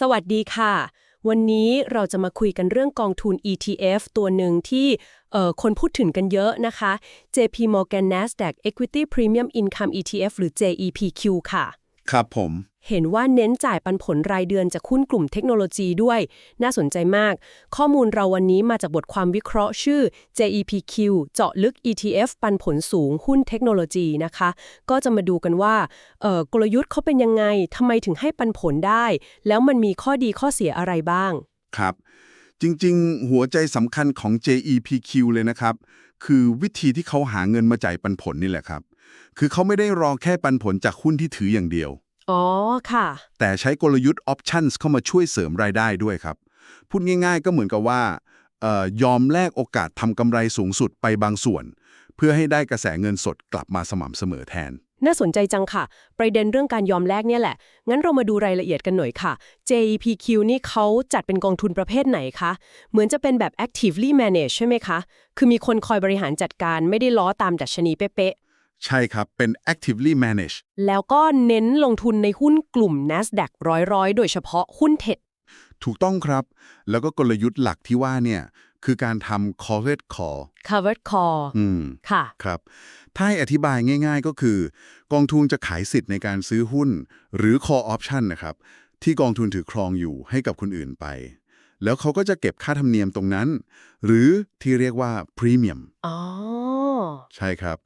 สวัสดีค่ะ วันนี้เราจะมาคุยกันเรื่องกองทุน ETF ตัวหนึ่งที่เอ่อคนพูดถึงกันเยอะนะคะ JP Morgan Nasdaq Equity Premium Income ETF หรือ JEPQ ค่ะ ครับผม เห็นว่าเน้นจ่ายปันผลรายเดือนจากหุ้นกลุ่มเทคโนโลยีด้วย น่าสนใจมาก ข้อมูลเราวันนี้มาจากบทความวิเคราะห์ชื่อ JEPQ เจาะลึก ETF ปันผลสูงหุ้นเทคโนโลยีนะคะ ก็จะมาดูกันว่ากลยุทธ์เขาเป็นยังไงทำไมถึงให้ปันผลได้ แล้วมันมีข้อดีข้อเสียอะไรบ้าง ครับ จริงๆ หัวใจสำคัญของ JEPQ เลยนะครับ คือวิธีที่เขาหาเงินมาจ่ายปันผลนี่แหละครับ คือเขาไม่ได้รอแค่ปันผลจากหุ้นที่ถืออย่างเดียว อ๋อค่ะ แต่ใช้กลยุทธ์ options เข้ามาช่วยเสริมรายได้ด้วยครับ พูดง่ายๆ ก็เหมือนกับว่าเอ่อยอมแลกโอกาสทำกำไรสูงสุดไปบางส่วน เพื่อให้ได้กระแสเงินสดกลับมาสม่ำเสมอแทน น่าสนใจจังค่ะ ประเด็นเรื่องการยอมแลกเนี่ยแหละ งั้นเรามาดูรายละเอียดกันหน่อยค่ะ JEPQ นี่เขาจัดเป็นกองทุนประเภทไหนคะ เหมือนจะเป็นแบบ actively managed ใช่ไหมคะ คือมีคนคอยบริหารจัดการไม่ได้ล้อตามดัชนีเป๊ะ ใช่ครับ เป็น actively managed ๆแล้วก็เน้นลงทุนในหุ้นกลุ่ม NASDAQ ร้อยๆ โดยเฉพาะหุ้นเทคถูกต้องครับ แล้วก็กลยุทธ์หลักที่ว่าเนี่ย คือการทำ covered call covered call อืมค่ะ ครับ ถ้าให้อธิบายง่ายๆก็คือ กองทุนจะขายสิทธิ์ในการซื้อหุ้น หรือ call option นะครับ ที่กองทุนถือครองอยู่ให้กับคนอื่นไป แล้วเขาก็จะเก็บค่าธรรมเนียมตรงนั้น หรือที่เรียกว่าพรีเมียมอ๋อใช่ครับ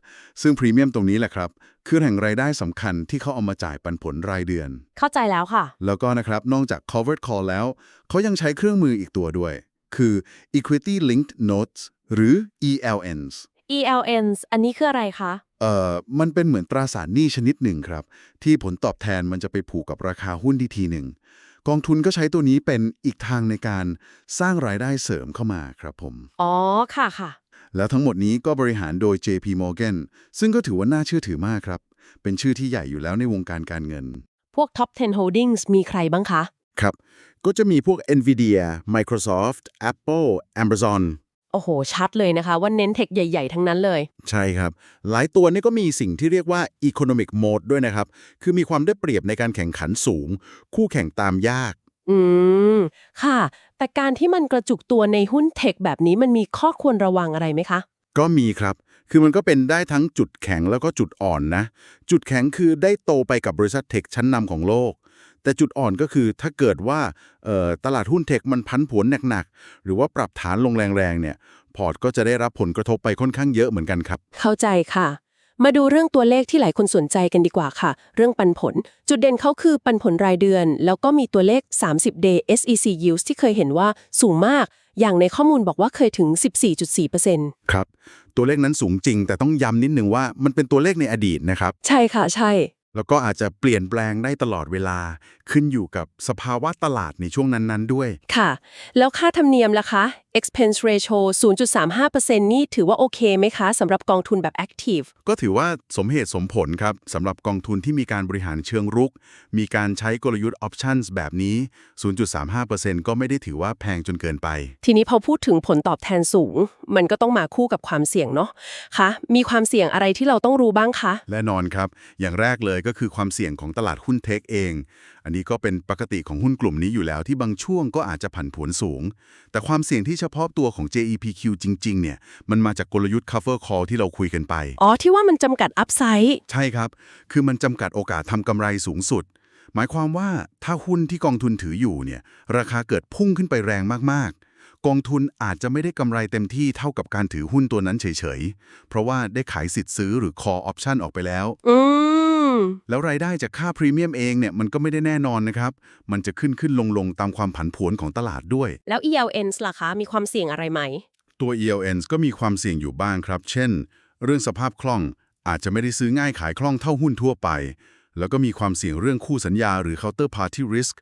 ซึ่งพรีเมียมตรงนี้แหละครับ คือแห่งรายได้สำคัญที่เขาเอามาจ่ายปันผลรายเดือน เข้าใจแล้วค่ะ แล้วก็นะครับ นอกจาก covered call แล้ว เขายังใช้เครื่องมืออีกตัวด้วย คือ equity linked notes หรือ ELNs ELNs อันนี้คืออะไรคะ เอ่อ มันเป็นเหมือนตราสารหนี้ชนิดหนึ่งครับ ที่ผลตอบแทนมันจะไปผูกกับราคาหุ้นที่ทีหนึ่ง กองทุนก็ใช้ตัวนี้เป็นอีกทางในการสร้างรายได้เสริมเข้ามาครับผม อ๋อ ค่ะค่ะ แล้วทั้งหมดนี้ก็บริหารโดย JP Morgan ซึ่งก็ถือว่าน่าเชื่อถือมากครับ เป็นชื่อที่ใหญ่อยู่แล้วในวงการการเงิน พวก top 10 holdings มีใครบ้างคะ ครับ ก็จะมีพวก NVIDIA Microsoft Apple Amazon โอ้โห ชัดเลยนะคะว่าเน้นเทคใหญ่ ๆ ทั้งนั้นเลย ใช่ครับ หลายตัวนี่ก็มีสิ่งที่เรียกว่า economic mode ด้วยนะครับ คือมีความได้เปรียบในการแข่งขันสูง คู่แข่งตามยาก อืม ค่ะ แต่การที่มันกระจุกตัวในหุ้นเทคแบบนี้มันมีข้อควรระวังอะไรไหมคะ ก็มีครับ คือมันก็เป็นได้ทั้งจุดแข็งแล้วก็จุดอ่อนนะ จุดแข็งคือได้โตไปกับบริษัทเทคชั้นนำของโลก แต่จุดอ่อนก็คือถ้าเกิดว่าเอ่อตลาดหุ้นเทคมันพันผวนหนักๆ หรือว่าปรับฐานลงแรงๆเนี่ยพอร์ตก็จะได้รับผลกระทบไปค่อนข้างเยอะเหมือนกันครับ เข้าใจค่ะ มาดูเรื่องตัวเลขที่หลายคนสนใจกันดีกว่าค่ะ เรื่องปันผล จุดเด่นเขาคือปันผลรายเดือน แล้วก็มีตัวเลข 30 day SEC yields ที่เคยเห็นว่าสูงมาก อย่างในข้อมูลบอกว่าเคยถึง 14.4%ครับ ตัวเลขนั้นสูงจริง แต่ต้องย้ำนิดนึงว่ามันเป็นตัวเลขในอดีตนะครับ ใช่ค่ะ ใช่ แล้วก็อาจจะเปลี่ยนแปลงได้ตลอดเวลา ขึ้นอยู่กับสภาวะตลาดในช่วงนั้นๆด้วย ค่ะ แล้วค่าธรรมเนียมล่ะคะ expense ratio 0.35%นี่ถือว่าโอเคไหมคะสำหรับกองทุนแบบ active ก็ถือว่าสมเหตุสมผลครับสำหรับกองทุนที่มีการบริหารเชิงรุก มีการใช้กลยุทธ์ options แบบนี้ 0.35%ก็ไม่ได้ถือว่าแพงจนเกินไป ทีนี้พอพูดถึงผลตอบแทนสูง มันก็ต้องมาคู่กับความเสี่ยงเนาะคะมีความเสี่ยงอะไรที่เราต้องรู้บ้างคะ แน่นอนครับ อย่างแรกเลยก็คือความเสี่ยงของตลาดหุ้นเทคเอง อันนี้ก็เป็นปกติของหุ้นกลุ่มนี้อยู่แล้วที่บางช่วงก็อาจจะผันผวนสูง แต่ความเสี่ยงที่เฉพาะตัวของ JEPQ จริง ๆ เนี่ย มันมาจากกลยุทธ์ cover call ที่เราคุยกันไป อ๋อ ที่ว่ามันจำกัดอัพไซด์ใช่ครับ คือมันจำกัดโอกาสทำกำไรสูงสุด หมายความว่าถ้าหุ้นที่กองทุนถืออยู่เนี่ยราคาเกิดพุ่งขึ้นไปแรงมากๆกองทุนอาจจะไม่ได้กำไรเต็มที่เท่ากับการถือหุ้นตัวนั้นเฉยๆ เพราะว่าได้ขายสิทธิ์ซื้อหรือ call option ออกไปแล้ว อืม แล้วรายได้จากค่าพรีเมียมเองเนี่ยมันก็ไม่ได้แน่นอนนะครับ มันจะขึ้นขึ้นลงลงๆตามความผันผวนของตลาดด้วย แล้ว ELNs ล่ะคะ มีความเสี่ยงอะไรไหม ตัว ELNs ก็มีความเสี่ยงอยู่บ้างครับ เช่น เรื่องสภาพคล่องอาจจะไม่ได้ซื้อง่ายขายคล่องเท่าหุ้นทั่วไป แล้วก็มีความเสี่ยงเรื่องคู่สัญญาหรือ counter party risk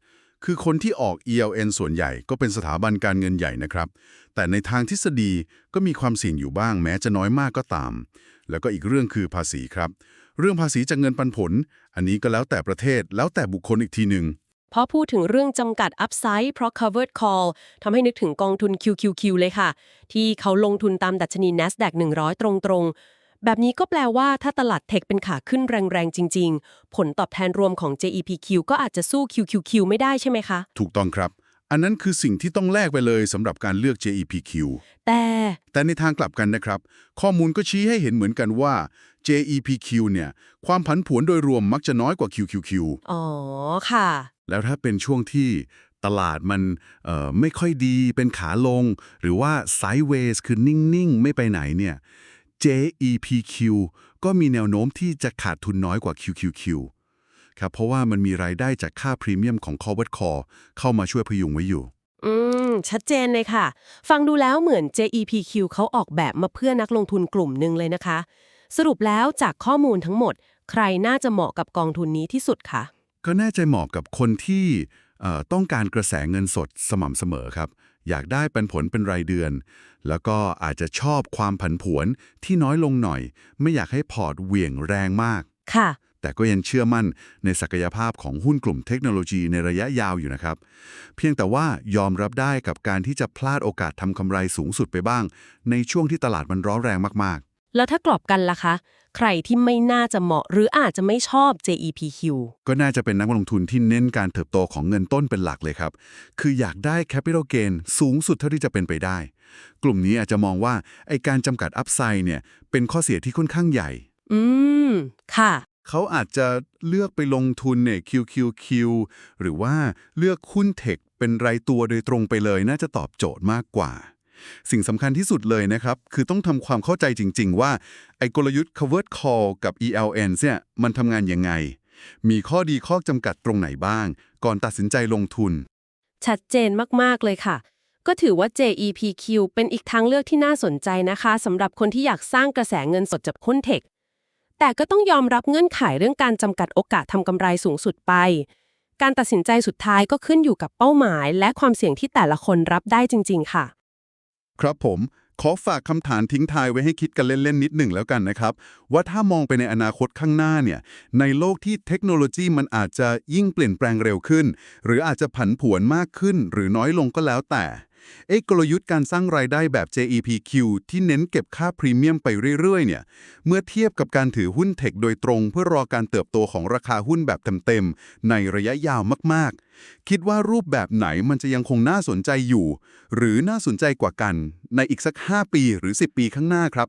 คือคนที่ออก ELN ส่วนใหญ่ก็เป็นสถาบันการเงินใหญ่นะครับ แต่ในทางทฤษฎีก็มีความเสี่ยงอยู่บ้างแม้จะน้อยมากก็ตาม แล้วก็อีกเรื่องคือภาษีครับ เรื่องภาษีจากเงินปันผล อันนี้ก็แล้วแต่ประเทศแล้วแต่บุคคลอีกทีหนึ่งพอพูดถึงเรื่องจำกัดอัพไซด์เพราะ covered call ทำให้นึกถึงกองทุน QQQ เลยค่ะ ที่เขาลงทุนตามดัชนี NASDAQ 100 ตรงๆ แบบนี้ก็แปลว่าถ้าตลาดเทคเป็นขาขึ้นแรง ๆ จริง ๆ ผลตอบแทนรวมของ JEPQ ก็อาจจะสู้ QQQ ไม่ได้ใช่ไหมคะ ถูกต้องครับ อันนั้นคือสิ่งที่ต้องแลกไปเลยสำหรับการเลือก JEPQ แต่ แต่ในทางกลับกันนะครับ ข้อมูลก็ชี้ให้เห็นเหมือนกันว่า JEPQ เนี่ย ความผันผวนโดยรวมมักจะน้อยกว่า QQQ อ๋อ ค่ะ แล้วถ้าเป็นช่วงที่ตลาดมันเอ่อไม่ค่อยดีเป็นขาลง หรือว่า sideways คือนิ่ง ๆ ไม่ไปไหนเนี่ย JEPQ ก็มีแนวโน้มที่จะขาดทุนน้อยกว่า QQQ ครับ เพราะว่ามันมีรายได้จากค่าพรีเมียมของ Covered Call เข้ามาช่วยพยุงไว้อยู่ อืม ชัดเจนเลยค่ะ ฟังดูแล้วเหมือน JEPQ เขาออกแบบมาเพื่อนักลงทุนกลุ่มหนึ่งเลยนะคะ สรุปแล้วจากข้อมูลทั้งหมด ใครน่าจะเหมาะกับกองทุนนี้ที่สุดคะก็น่าจะเหมาะกับคนที่เอ่อต้องการกระแสเงินสดสม่ำเสมอครับ อยากได้ปันผลเป็นรายเดือน แล้วก็อาจจะชอบความผันผวนที่น้อยลงหน่อย ไม่อยากให้พอร์ตเหวี่ยงแรงมากค่ะ แต่ก็ยังเชื่อมั่นในศักยภาพของหุ้นกลุ่มเทคโนโลยีในระยะยาวอยู่นะครับ เพียงแต่ว่ายอมรับได้กับการที่จะพลาดโอกาสทำกำไรสูงสุดไปบ้าง ในช่วงที่ตลาดมันร้อนแรงมากแล้วถ้ากรอบกันล่ะคะ ใครที่ไม่น่าจะเหมาะหรืออาจจะไม่ชอบ JEPQ ๆก็น่าจะเป็นนักลงทุนที่เน้นการเติบโตของเงินต้นเป็นหลักเลยครับ คืออยากได้ Capital Gain สูงสุดเท่าที่จะเป็นไปได้ กลุ่มนี้อาจจะมองว่าไอการจำกัดอัพไซด์เนี่ยเป็นข้อเสียที่ค่อนข้างใหญ่ อืม ค่ะ เขาอาจจะเลือกไปลงทุนเนี่ย QQQ หรือว่าเลือกหุ้นเทคเป็นรายตัวโดยตรงไปเลยน่าจะตอบโจทย์มากกว่า สิ่งสำคัญที่สุดเลยนะครับ คือต้องทำความเข้าใจจริง ๆ ว่า ไอ้กลยุทธ์ covered call กับ ELN เนี่ยมันทำงานยังไง มีข้อดีข้อจำกัดตรงไหนบ้าง ก่อนตัดสินใจลงทุน ชัดเจนมาก ๆ เลยค่ะ ก็ถือว่า JEPQ เป็นอีกทางเลือกที่น่าสนใจนะคะสำหรับคนที่อยากสร้างกระแสเงินสดจากหุ้นเทค แต่ก็ต้องยอมรับเงื่อนไขเรื่องการจำกัดโอกาสทำกำไรสูงสุดไป การตัดสินใจสุดท้ายก็ขึ้นอยู่กับเป้าหมาย และความเสี่ยงที่แต่ละคนรับได้จริง ๆ ค่ะ ครับผม ขอฝากคำถามทิ้งทายไว้ให้คิดกันเล่น ๆ นิดหนึ่งแล้วกันนะครับ ว่าถ้ามองไปในอนาคตข้างหน้าเนี่ย ในโลกที่เทคโนโลยีมันอาจจะยิ่งเปลี่ยนแปลงเร็วขึ้น หรืออาจจะผันผวนมากขึ้น หรือน้อยลงก็แล้วแต่ ไอ้กลยุทธ์การสร้างรายได้แบบ JEPQ ที่เน้นเก็บค่าพรีเมียมไปเรื่อยๆ เนี่ย เมื่อเทียบกับการถือหุ้นเทคโดยตรงเพื่อรอการเติบโตของราคาหุ้นแบบเต็มๆ ในระยะยาวมากๆ คิดว่ารูปแบบไหนมันจะยังคงน่าสนใจอยู่ หรือน่าสนใจกว่ากัน ในอีกสัก 5 ปีหรือ 10 ปีข้างหน้าครับ